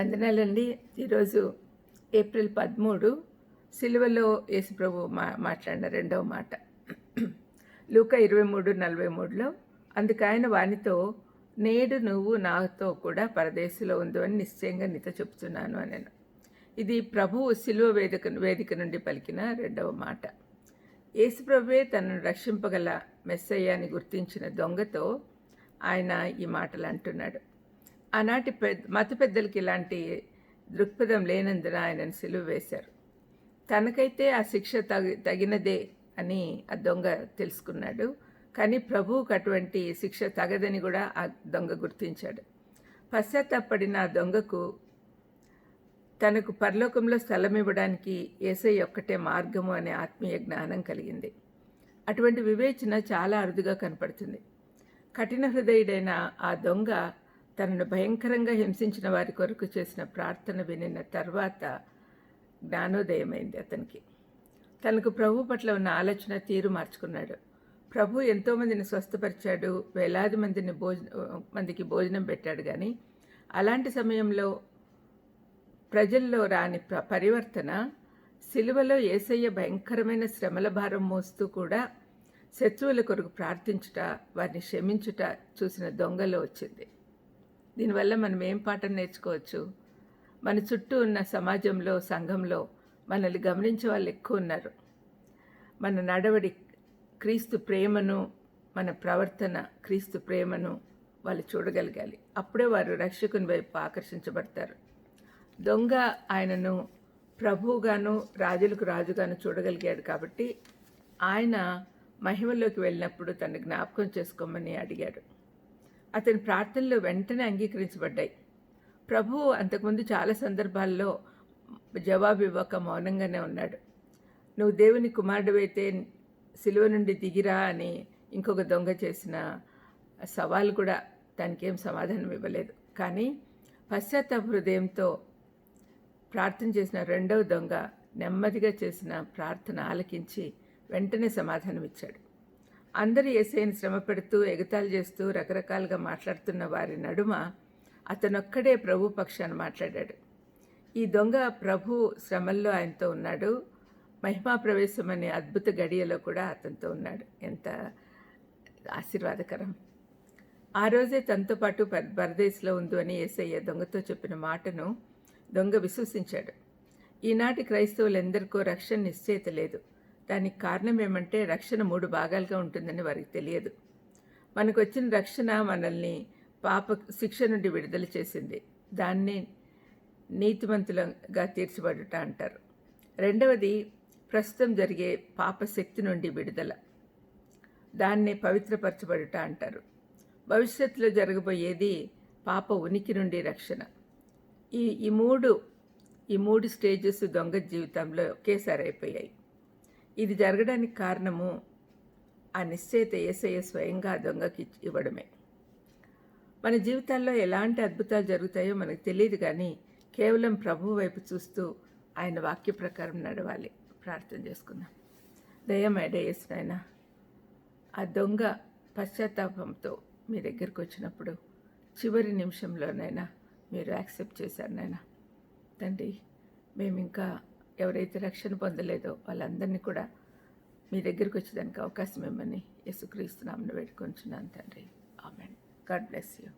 వందనాలండి. ఈరోజు ఏప్రిల్ పదమూడు సిలువలో యేసుప్రభు మా మాట్లాడిన రెండవ మాట. లూక ఇరవై మూడు నలభై మూడులో అందుకైన వానితో నేడు నువ్వు నాతో కూడా పరదేశంలో ఉందో అని నిశ్చయంగా నీతో చెప్తున్నాను అని ఇది ప్రభువు సిలువ వేదిక వేదిక నుండి పలికిన రెండవ మాట. యేసుప్రభువే తనను రక్షింపగల మెస్సయ్యాని గుర్తించిన దొంగతో ఆయన ఈ మాటలు అంటున్నాడు. ఆనాటి పెద్ద మత పెద్దలకి ఇలాంటి దృక్పథం లేనందున ఆయనను సిలువ వేశారు. తనకైతే ఆ శిక్ష తగి తగినదే అని ఆ దొంగ తెలుసుకున్నాడు. కానీ ప్రభువుకు అటువంటి శిక్ష తగదని కూడా ఆ దొంగ గుర్తించాడు. పశ్చాత్తాపడిన ఆ దొంగకు తనకు పరలోకంలో స్థలం ఇవ్వడానికి ఏసై ఒక్కటే మార్గము అనే ఆత్మీయ జ్ఞానం కలిగింది. అటువంటి వివేచన చాలా అరుదుగా కనపడుతుంది. కఠిన హృదయుడైన ఆ దొంగ తనను భయంకరంగా హింసించిన వారి కొరకు చేసిన ప్రార్థన వినిన తర్వాత జ్ఞానోదయమైంది అతనికి. తనకు ప్రభు పట్ల ఉన్న ఆలోచన తీరు మార్చుకున్నాడు. ప్రభు ఎంతోమందిని స్వస్థపరిచాడు వేలాది మందిని భోజన మందికి భోజనం పెట్టాడు కానీ అలాంటి సమయంలో ప్రజల్లో రాని ప్ర- పరివర్తన సిలువలో ఏసయ్య భయంకరమైన శ్రమల భారం మోస్తూ కూడా శత్రువుల కొరకు ప్రార్థించుట వారిని క్షమించుట చూసిన దొంగలో వచ్చింది. దీనివల్ల మనం ఏం పాఠం నేర్చుకోవచ్చు? మన చుట్టూ ఉన్న సమాజంలో సంఘంలో మనల్ని గమనించే వాళ్ళు ఎక్కువ ఉన్నారు. మన నడవడి క్రీస్తు ప్రేమను మన ప్రవర్తన క్రీస్తు ప్రేమను వాళ్ళు చూడగలగాలి. అప్పుడే వారు రక్షకుని వైపు ఆకర్షించబడతారు. దొంగ ఆయనను ప్రభువుగాను రాజులకు రాజుగాను చూడగలిగాడు కాబట్టి ఆయన మహిమలోకి వెళ్ళినప్పుడు తను జ్ఞాపకం చేసుకోమని అడిగాడు. అతని ప్రార్థనలు వెంటనే అంగీకరించబడ్డాయి. ప్రభువు అంతకుముందు చాలా సందర్భాల్లో జవాబు ఇవ్వక మౌనంగానే ఉన్నాడు. నువ్వు దేవుని కుమారుడివైతే సిలువ నుండి దిగిరా అని ఇంకొక దొంగ చేసిన సవాల్ కూడా దానికేం సమాధానం ఇవ్వలేదు. కానీ పశ్చాత్తాప హృదయంతో ప్రార్థన చేసిన రెండవ దొంగ నెమ్మదిగా చేసిన ప్రార్థన ఆలకించి వెంటనే సమాధానం ఇచ్చాడు అందరూ ఏసైని శ్రమ పెడుతూ ఎగతాళి చేస్తూ రకరకాలుగా మాట్లాడుతున్న వారి నడుమ అతనొక్కడే ప్రభు పక్షాన్ని మాట్లాడాడు. ఈ దొంగ ప్రభు శ్రమల్లో ఆయనతో ఉన్నాడు. మహిమా ప్రవేశం అనే అద్భుత గడియలో కూడా అతనితో ఉన్నాడు. ఎంత ఆశీర్వాదకరం. ఆ రోజే తనతో పాటు పరదేశ్లో ఉందు అని ఏసయ్య దొంగతో చెప్పిన మాటను దొంగ విశ్వసించాడు. ఈనాటి క్రైస్తవులందరికో రక్షణ నిశ్చయిత లేదు. దానికి కారణం ఏమంటే రక్షణ మూడు భాగాలుగా ఉంటుందని వారికి తెలియదు. మనకు వచ్చిన రక్షణ మనల్ని పాప శిక్ష నుండి విడుదల చేసింది. దాన్ని నీతిమంతులుగా తీర్చబడుట అంటారు. రెండవది ప్రస్తుతం జరిగే పాప శక్తి నుండి విడుదల. దాన్ని పవిత్రపరచబడుట అంటారు. భవిష్యత్తులో జరగబోయేది పాప ఉనికి నుండి రక్షణ. ఈ ఈ మూడు ఈ మూడు స్టేజెస్ దొంగ జీవితంలో ఒకేసారి అయిపోయాయి. ఇది జరగడానికి కారణము ఆ నిశ్చయిత ఏసయ్య స్వయంగా ఆ దొంగకి ఇవ్వడమే. మన జీవితాల్లో ఎలాంటి అద్భుతాలు జరుగుతాయో మనకు తెలియదు కానీ కేవలం ప్రభు వైపు చూస్తూ ఆయన వాక్య ప్రకారం నడవాలి. ప్రార్థన చేసుకుందాం. దయమేడ నాయన ఆ దొంగ పశ్చాత్తాపంతో మీ దగ్గరికి వచ్చినప్పుడు చివరి నిమిషంలోనైనా మీరు యాక్సెప్ట్ చేశారు నాయన. తండ్రి మేము ఇంకా ఎవరైతే రక్షణ పొందలేదో వాళ్ళందరినీ కూడా మీ దగ్గరికి వచ్చేదానికి అవకాశం ఇవ్వమని యేసుక్రీస్తు నామను వేడుకొంచున్నాను తండ్రి. ఆమెన్. God bless you.